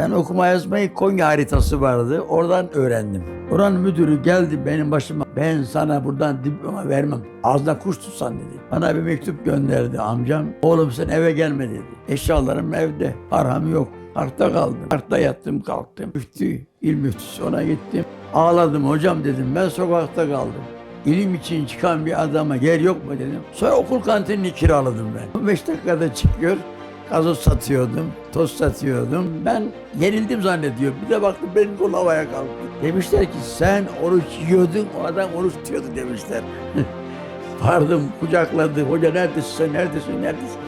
Ben okuma yazmayı Konya haritası vardı. Oradan öğrendim. Oranın müdürü geldi benim başıma. Ben sana buradan diploma vermem. Ağzına kuş tutsan dedi. Bana bir mektup gönderdi amcam. Oğlum sen eve gelme dedi. Eşyalarım evde. Param yok. Parkta kaldım. Parkta yattım kalktım. Müftü, il müftüsü ona gittim. Ağladım hocam dedim ben sokakta kaldım. İlim için çıkan bir adama yer yok mu dedim. Sonra okul kantinini kiraladım ben. 15 dakikada çıkıyor. Gazoz satıyordum, toz satıyordum. Ben yenildim zannediyor. Bir de baktım benim kol havaya kalktı. Demişler ki sen oruç yiyordun, o adam oruç tutuyordu demişler. Vardım, kucakladı. Hoca neredesin sen, neredesin, neredesin?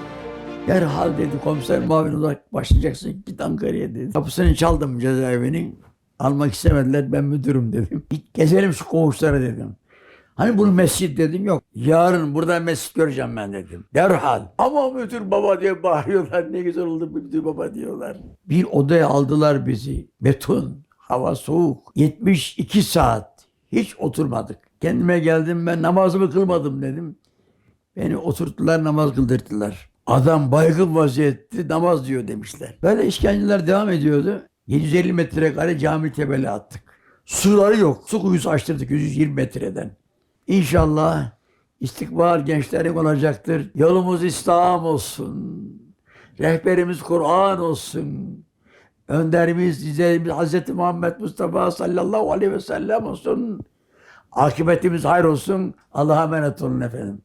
Derhal dedi komiser muavin olarak başlayacaksın git Ankara'ya dedi. Kapısını çaldım cezaevinin. Almak istemediler ben müdürüm dedim. Git gezelim şu koğuşları dedim. Hani bunu mescit dedim yok. Yarın burada mescit göreceğim ben dedim. Derhal. Ama müdür baba diye bağırıyorlar. Ne güzel oldu müdür baba diyorlar. Bir odaya aldılar bizi. Beton. Hava soğuk. 72 saat. Hiç oturmadık. Kendime geldim ben namazımı kılmadım dedim. Beni oturttular namaz kıldırttılar. Adam baygın vaziyette namaz diyor demişler. Böyle işkenceler devam ediyordu. 750 metrekare cami tebeli attık. Suları yok. Su kuyusu açtırdık 120 metreden. İnşallah istikbal gençlerin olacaktır. Yolumuz İslam olsun. Rehberimiz Kur'an olsun. Önderimiz, liderimiz Hz. Muhammed Mustafa sallallahu aleyhi ve sellem olsun. Akıbetimiz hayır olsun. Allah'a emanet olun efendim.